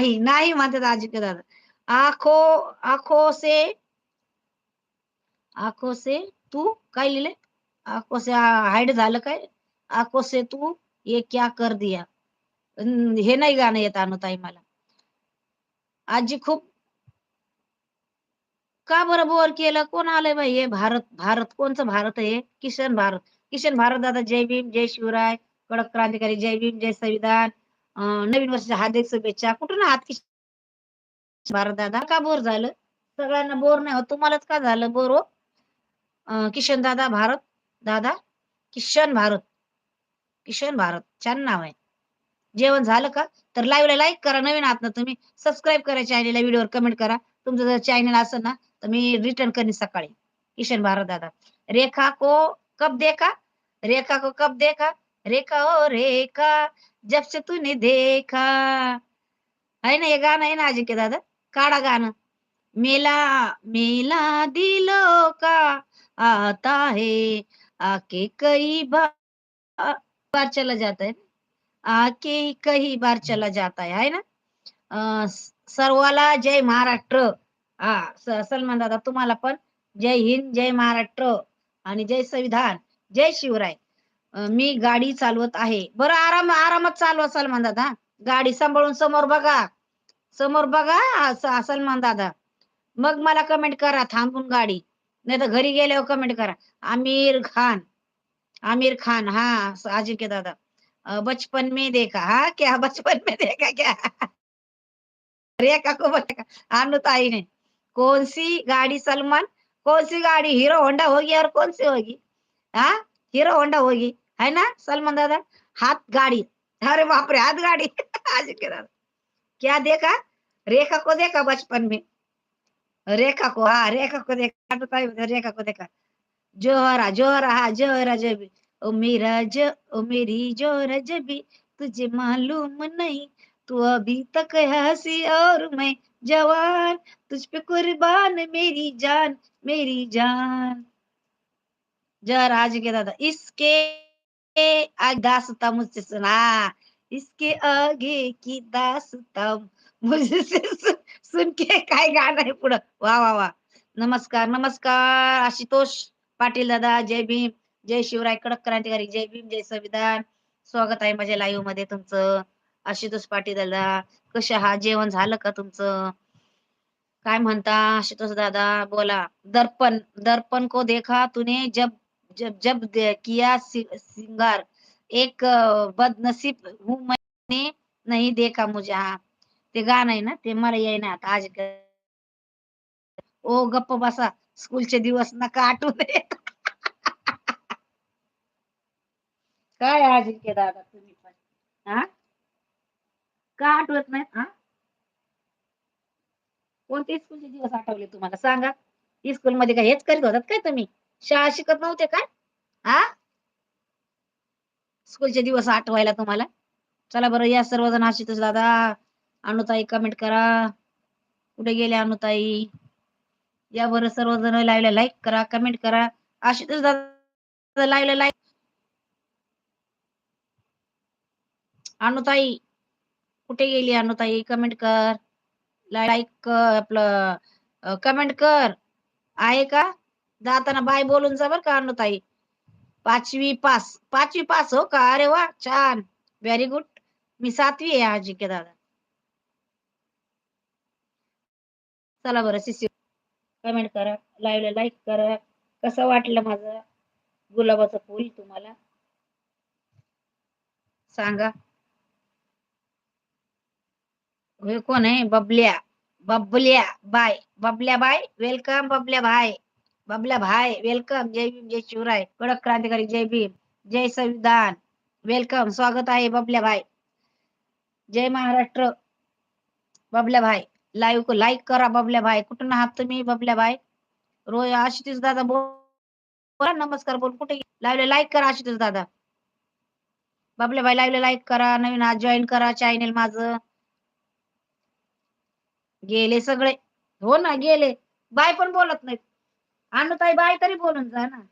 नाही नाही म्हणतात आजी दादा. आखो आखो से आखो से तू काय लिहिले? आखो से हाईड झालं काय? आखो से तू ये क्या कर दिया? हे नाही गाणं येत अनुताई मला. आजी खूप का बरं बोर केलं? कोण आलंय बाई हे भारत भारत कोणचं भारत आहे किशन भारत. किशन भारत दादा जय भीम जय शिवराय कडक क्रांतिकारी जय भीम जय संविधान. नवीन वर्षाच्या हार्दिक शुभेच्छा. कुठून आहात किशन भारत दादा. का बोर झालं? सगळ्यांना बोर नाही होत. तुम्हालाच का झालं बोर हो? किशन दादा भारत. दादा किशन भारत. किशन भारत. छान नाव आहे. जेवण झालं का? तर लाईव्हला लाईक करा. नवीन आहात ना तुम्ही सबस्क्राईब करा चॅनलला व्हिडिओवर कमेंट करा. तुमचं जर चॅनल असेल ना तर मी रिटर्न करीन सकाळी. किशन भारत दादा. रेखा को कप देखा. रेखा को कप देखा. रेखा ओ रेखा जब से तूने देखा. है ना हे गाणं आहे ना अजिंक्य के दादा? काढा गाणं. मेला मेला दिलो का? आता है आके कई बार बार चला जाता है आके कई बार चला जाता है है ना? अं, सर्वाला जय महाराष्ट्र. हा स- सलमान दादा तुम्हाला पण जय हिंद जय महाराष्ट्र आणि जय संविधान. जय शिवराय. मी गाडी चालवत आहे. बरं आराम आरामात चालवा सलमान दादा गाडी सांभाळून समोर बघा. समोर बघा हा, सलमान दादा मग मला कमेंट करा थांबून गाडी. नाही तर घरी गेल्यावर कमेंट करा. आमिर खान आमिर खान हा अजिंक्य दादा. बचपन में देखा हा क्या बचपन में देखा क्या? रेखा को? देखा अनुताई ने कौन सी गाड़ी सलमान? कौन सी गाड़ी? हीरो होंडा होगी और कौन सी होगी? हाँ? हीरो होंडा होगी है ना सलमान दादा हाथ गाड़ी अरे बाप रे हाथ गाड़ी अजिंक्य दादा क्या देखा रेखा को देखा बचपन में रेखा को हाँ रेखा को देखा बोलते, रेखा को देखा जोहरा जोहरा हाँ जोहरा जबी ओ मेरा जो ओ मेरी जोहरा जबी तुझे मालूम नहीं तू अभी तक हँसी और मैं जवान तुझ पे कुर्बान मेरी जान मेरी जान जर आज के दादा इसके दासता मुझसे सुना. इसके आगे की दासता मुझसे सुन, के काय गाणं आहे पुढं? वा वा वा. नमस्कार नमस्कार. आशुतोष पाटील दादा जय भीम. जय शिवराय कडक क्रांतिकारी. जय भीम जय संविधान. स्वागत आहे माझ्या लाईव्हमध्ये तुमचं. आशुतोष पाटील दादा कशा हा जेवण झालं का तुमचं? काय म्हणता आशुतोष दादा? बोला. दर्पण दर्पण को देखा तूने जब जब जब किया सिंगार। एक बदनसीब हूँ मैंने नहीं देखा मुझे, हा। ते गाणं आहे ना, ते मला येईना आता आज ओ, गप्प बसा स्कूलचे दिवस नका आठवू दे। काय अजिंक्य दादा तुम्ही पण? हा? का आठवत नाही हा? कोणते स्कूलचे दिवस आठवले तुम्हाला? सांगा. स्कूल मध्ये काय हेच करीत होतात काय तुम्ही? शाळा शिकत नव्हते काय? हा? स्कूलचे दिवस आठवायला तुम्हाला. चला बरं या सर्वजण आशितच दादा. अनुताई कमेंट करा. कुठे गेले अनुताई? या बरं सर्वजण लाईव्हला लाईक करा कमेंट करा. आशितच दादा लाईव्हला लाईक अनुताई कुठे गेली अनुताई? कमेंट कर. लाईक आपलं. कमेंट कर. आहे का? जाताना बाय बोलून जा बर का अनुताई. पाचवी पास. पाचवी पास हो का? अरे वा छान. व्हेरी गुड मी सातवी आहे आजी के दादा. चला बरं शिष्य कमेंट करा. लाईव्हला लाईक करा. कसं वाटलं माझं गुलाबाचं फुल तुम्हाला? सांगा. हे कोण आहे? Bablya. Bablya bye. Bablya bye. Welcome Babalya bye. Babalya भाई वेलकम जय भीम जय शिवराय कडक क्रांतिकारी जय भीम जय संविधान वेलकम स्वागत आहे बबल्या भाई जय महाराष्ट्र बबल्या भाई लाईव्ह को लाईक करा बबल्या भाई कुठून आहात तुम्ही बबल्या भाई रोज आशिष दादा बोल बोला नमस्कार बोल कुठे लावले लाईक करा आशिष दादा बबल्या भाई लाईव्हला लाईक करा नवीन आज जॉईन करा चॅनेल माझं गेले सगळे हो ना गेले बाय पण बोलत नाहीत अनुताई बाय तरी बोलून जा ना.